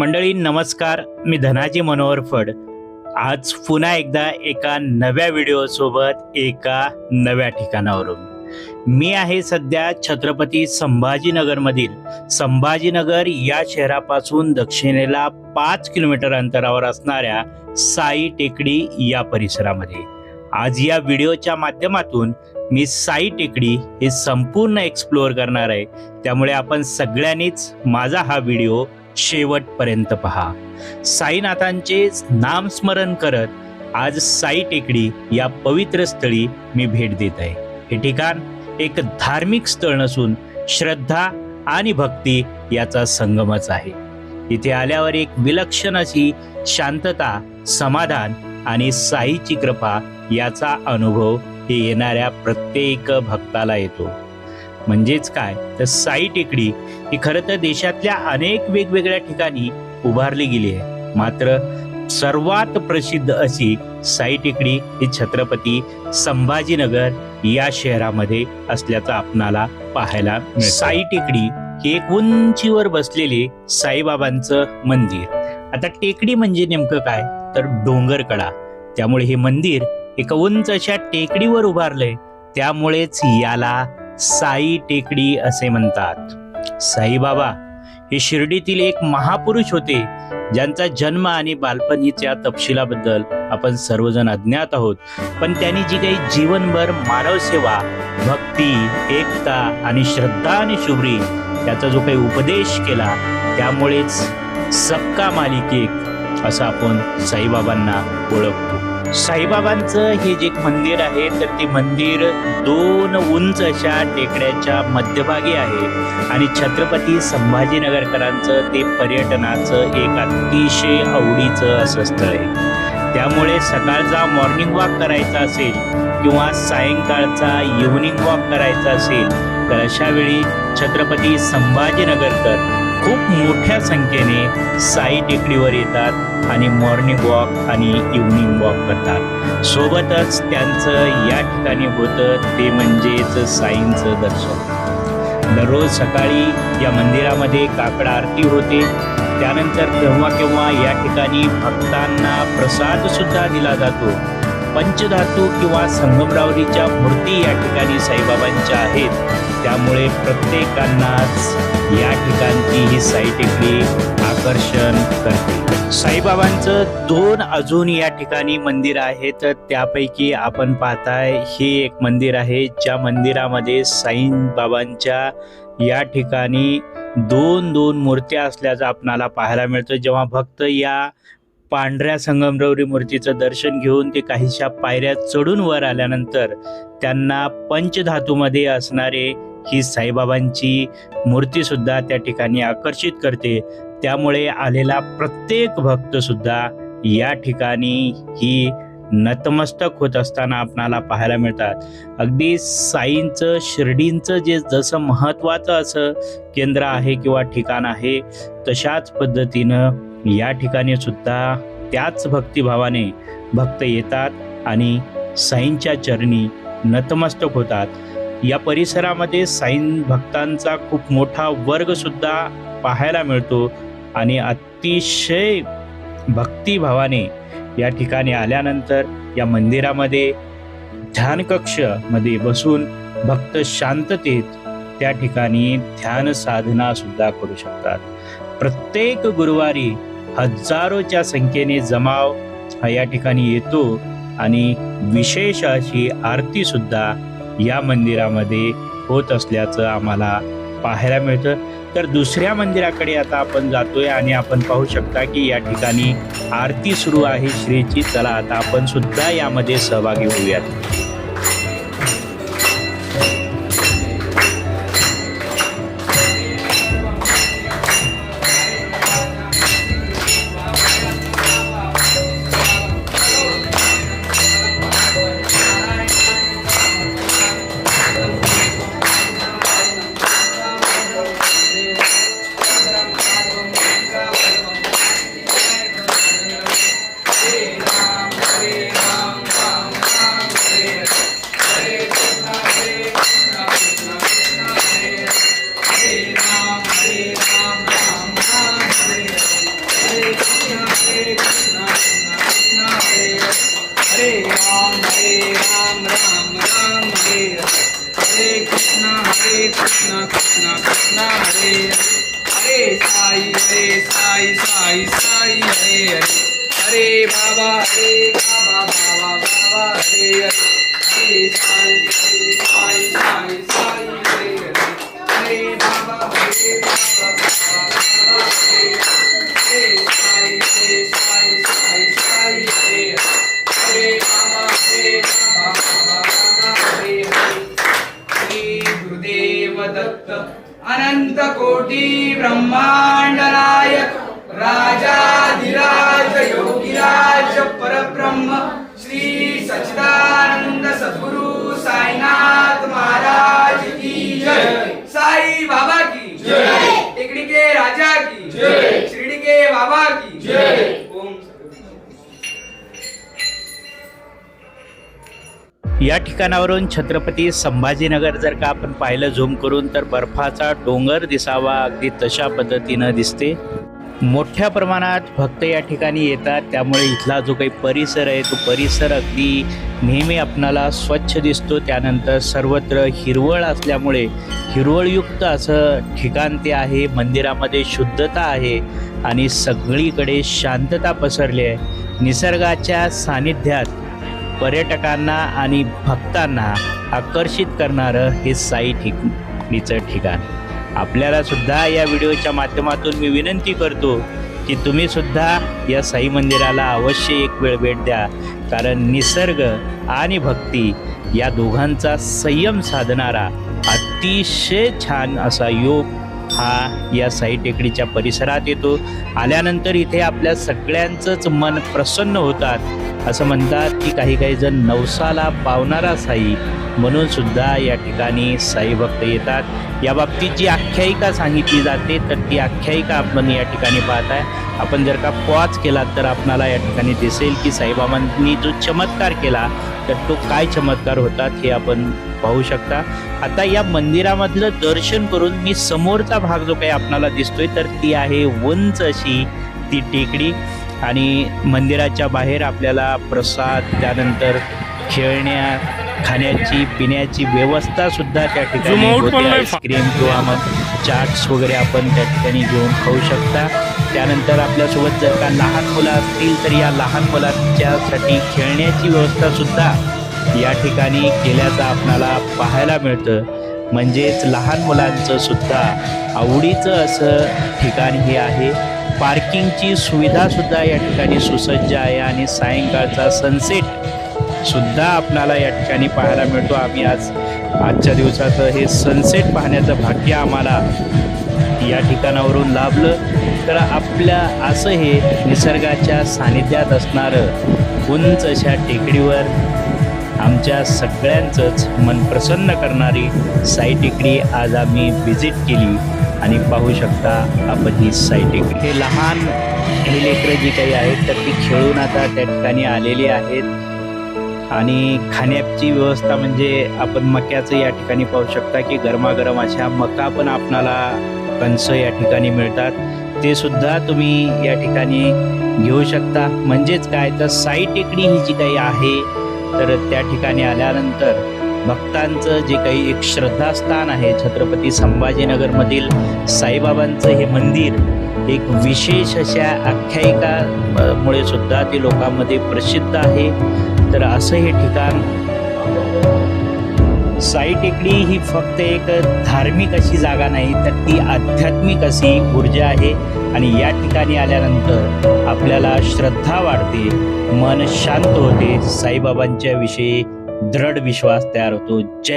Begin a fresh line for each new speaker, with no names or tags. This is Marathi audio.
मंडळी नमस्कार. मी धनाजी मनोहर फड. आज पुन्हा एकदा एका नव्या व्हिडिओ सोबत एका नव्या ठिकाणावरून. मी आहे सध्या छत्रपती संभाजीनगरमधील. संभाजीनगर या शहरापासून दक्षिणेला पाच किलोमीटर अंतरावर असणाऱ्या साई टेकडी या परिसरामध्ये. आज या व्हिडिओच्या माध्यमातून मी साई टेकडी हे संपूर्ण एक्सप्लोअर करणार आहे. त्यामुळे आपण सगळ्यांनीच माझा हा व्हिडिओ शेवटपर्यंत पहा. साईनाथांचे नामस्मरण करत आज साई टेकडी या पवित्र स्थळी मी भेट देत आहे. हे ठिकाण एक धार्मिक स्थळ नसून श्रद्धा आणि भक्ती याचा संगमच आहे. इथे आल्यावर एक विलक्षण अशी शांतता समाधान आणि साईची कृपा याचा अनुभव हे येणाऱ्या प्रत्येक भक्ताला येतो. म्हणजेच काय? तर साई टेकडी ही खरं तर देशातल्या अनेक वेगवेगळ्या ठिकाणी उभारली गेली आहे. मात्र सर्वात प्रसिद्ध अशी साई टेकडी ही छत्रपती संभाजीनगर या शहरामध्ये असल्याचं आपणाला पाहायला साई टेकडी ही एक उंचीवर बसलेले साईबाबांचं मंदिर. आता टेकडी म्हणजे नेमकं काय? तर डोंगरकडा. त्यामुळे हे मंदिर एका उंच अशा टेकडीवर उभारलंय. त्यामुळेच याला साई टेकडी असे म्हणतात. साईबाबा हे शिर्डीतील एक महापुरुष होते ज्यांचा जन्म आणि बालपणीच्या तपशिलाबद्दल आपण सर्वजण अज्ञात आहोत. पण त्यांनी जी काही जीवनभर मानव सेवा भक्ती एकता आणि श्रद्धा आणि शुभ्री त्याचा जो काही उपदेश केला त्यामुळेच सबका मालिक एक असं आपण साईबाबांना ओळखतो. साईबाबांचं हे जे मंदिर आहे तर ते मंदिर दोन उंच अशा टेकड्याच्या मध्यभागी आहे. आणि छत्रपती संभाजीनगरकरांचं ते पर्यटनाचं एक अतिशय आवडीचं असं स्थळ आहे. त्यामुळे सकाळचा मॉर्निंग वॉक करायचा असेल किंवा सायंकाळचा इव्हनिंग वॉक करायचा असेल तर अशावेळी छत्रपती संभाजीनगरकर खूप मोठ्या संख्येने साई टेकडीवर येतात आणि मॉर्निंग वॉक आणि इव्हनिंग वॉक करतात. सोबतच त्यांचं या ठिकाणी होतं ते म्हणजेच साईंचं दर्शन. दररोज सकाळी या मंदिरामध्ये काकड आरती होते. त्यानंतर केव्हा केव्हा या ठिकाणी भक्तांना प्रसादसुद्धा दिला जातो. पंचधातू किंवा संगमरावरीच्या मूर्ती या ठिकाणी साईबाबांच्या आहेत. त्यामुळे प्रत्येकांनाच या ठिकाणची ही साई टेकडी आकर्षण करते. साईबाबांचं दोन अजून या ठिकाणी मंदिर आहेत. त्यापैकी आपण पाहताय हे एक मंदिर आहे. ज्या मंदिरामध्ये साईबाबांच्या या ठिकाणी दोन दोन मूर्त्या असल्याचं आपणाला पाहायला मिळतं. जेव्हा भक्त या पांढऱ्या संगमरवरी मूर्तीचं दर्शन घेऊन ते काहीशा पायऱ्या चढून वर आल्यानंतर त्यांना पंचधातूमध्ये असणारे ही साईबाबांची मूर्तीसुद्धा त्या ठिकाणी आकर्षित करते. त्यामुळे आलेला प्रत्येक भक्तसुद्धा या ठिकाणी ही नतमस्तक होत असताना आपणाला पाहायला मिळतात. अगदी साईंचं शिर्डींचं जे जसं महत्त्वाचं असं केंद्र आहे किंवा ठिकाण आहे तशाच पद्धतीनं या ठिकाणी सुद्धा त्याच भक्तिभावाने भक्त येतात आणि साईंच्या चरणी नतमस्तक होतात. या परिसरामध्ये साईं भक्तांचा खूप मोठा वर्ग सुद्धा पाहायला मिळतो आणि अतिशय भक्तिभावाने या ठिकाणी आल्यानंतर या मंदिरामध्ये ध्यानकक्षमध्ये बसून भक्त शांततेत त्या ठिकाणी ध्यान साधना सुद्धा करू शकतात. प्रत्येक गुरुवारी हजारोच्या संख्येने जमाव हा या ठिकाणी येतो आणि विशेष अशी आरती सुद्धा या मंदिरामध्ये होत असल्याचं आम्हाला पाहायला मिळतं. तर दुसऱ्या मंदिराकडे आता आपण जातोय आणि आपण पाहू शकता की या ठिकाणी आरती सुरू आहे. श्रीची चला आता आपण सुद्धा यामध्ये सहभागी होऊयात.
साई साई साई हरे हरे। हरे बाबा हरे बाबा बाबा बाबा हरे हरे। हरे साई हरे साई साई साई हरे हरे। हरे बाबा हरे बाबा बाबा बाबा हरे। हरे साई हरे साई साई साई हरे। हरे बाबा हरे बाबा बाबा बाबा हरे हरे। श्री गुरुदेव दत्त अनंत कोटी ब्रह्मा। सद्गुरु साईनाथ महाराज की जय। साई बाबा की जय। टेकडी के राजा की जय। शिर्डी के बाबा की जय। ओम
या ठिकाणावरून छत्रपती संभाजीनगर जर का आपण पाहिलं झूम करून तर बर्फाचा डोंगर दिसावा अगदी तशा पद्धतीनं दिसते. मोठ्या प्रमाणात भक्त या ठिकाणी येतात. त्यामुळे इथला जो काही परिसर आहे तो परिसर अगदी नेहमी आपणाला स्वच्छ दिसतो. त्यानंतर सर्वत्र हिरवळ असल्यामुळे हिरवळयुक्त असं ठिकाण ते आहे. मंदिरामध्ये शुद्धता आहे आणि सगळीकडे शांतता पसरली आहे. निसर्गाच्या सानिध्यात पर्यटकांना आणि भक्तांना आकर्षित करणारं हे साई ठिक ठिकाण. आपल्याला सुद्धा या व्हिडिओच्या माध्यमातून मी विनंती करतो की तुम्ही सुद्धा या साई मंदिराला अवश्य एक वेळ भेट द्या. कारण निसर्ग आणि भक्ती या दोघांचा संयम साधणारा अतिशय छान असा योग हा या साई टेकडीच्या परिसरात येतो. आल्यानंतर इथे आपल्या सगळ्यांचंच मन प्रसन्न होतात. असं म्हणतात की काही काही जण नवसाला पावणारा साई म्हणून सुद्धा या ठिकाणी साई भक्त येतात. या बाबतीत जी आख्यायिका सांगितली जाते तर ती आख्यायिका आपण या ठिकाणी पाहत आहे आपण जर का पॉज केला तर आपणाला या ठिकाणी दिसेल की साईबाबांनी जो चमत्कार केला तर तो काय चमत्कार होतात हे आपण पाहू शकता. आता या मंदिरामधलं दर्शन करून मी समोरचा भाग जो काही आपणाला दिसतोय तर ती आहे उंच अशी ती टेकडी. आणि मंदिराच्या बाहेर आपल्याला प्रसाद त्यानंतर खेळण्या खाण्याची पिण्याची व्यवस्था सुद्धा त्या ठिकाणी होते. आईस्क्रीम किंवा मग चाट्स वगैरे आपण त्या ठिकाणी घेऊन खाऊ शकता. त्यानंतर आपल्यासोबत जर का लहान मुलं असतील तर या लहान मुलांच्यासाठी खेळण्याची व्यवस्था सुद्धा या ठिकाणी केल्याचं आपणाला पाहायला मिळतं. म्हणजेच लहान मुलांचं सुद्धा आवडीचं असं ठिकाण हे आहे. पार्किंगची सुविधा सुद्धा या ठिकाणी सुसज्ज आहे आणि सायंकाळचा सनसेट सुद्धा आपणाला या ठिकाणी पाहायला मिळतो. आम्ही आज आजच्या दिवसाचं हे सनसेट पाहण्याचं भाग्य आम्हाला या ठिकाणावरून लाभलं. तर आपल्या असं हे निसर्गाच्या सानिध्यात असणारं उंच अशा टेकडीवर आमच्या सगळ्यांचंच मन प्रसन्न करणारी साई टेकडी आज आम्ही व्हिजिट केली. आणि पाहू शकता आपण ही साई टेकडी. हे लहान हे लेकरं जी काही आहेत तर ती खेळून आता त्या ठिकाणी आलेली आहेत. आणि खाण्याची व्यवस्था म्हणजे आपण मक्याचं या ठिकाणी पाहू शकता की गरमागरम अशा मका पण आपणाला कंस या ठिकाणी मिळतात. ते सुद्धा तुम्ही या ठिकाणी घेऊ शकता. म्हणजेच काय? तर साई टेकडी ही जी काही आहे तर त्या ठिकाणी आल्यानंतर भक्तांचं जे काही एक श्रद्धास्थान आहे छत्रपती संभाजीनगरमधील साईबाबांचं हे मंदिर एक विशेष अशा आख्यायिका मुळे सुद्धा ते लोकांमध्ये प्रसिद्ध आहे. तर असं हे ठिकाण साई टेकडी ही फक्त एक धार्मिक अशी जागा नाही तर ती आध्यात्मिक अशी ऊर्जा आहे. आणि या ठिकाणी आल्यानंतर आपल्याला श्रद्धा वाढते मन शांत होते. साईबाबांच्या विषयी दृढ विश्वास तयार होतो. जय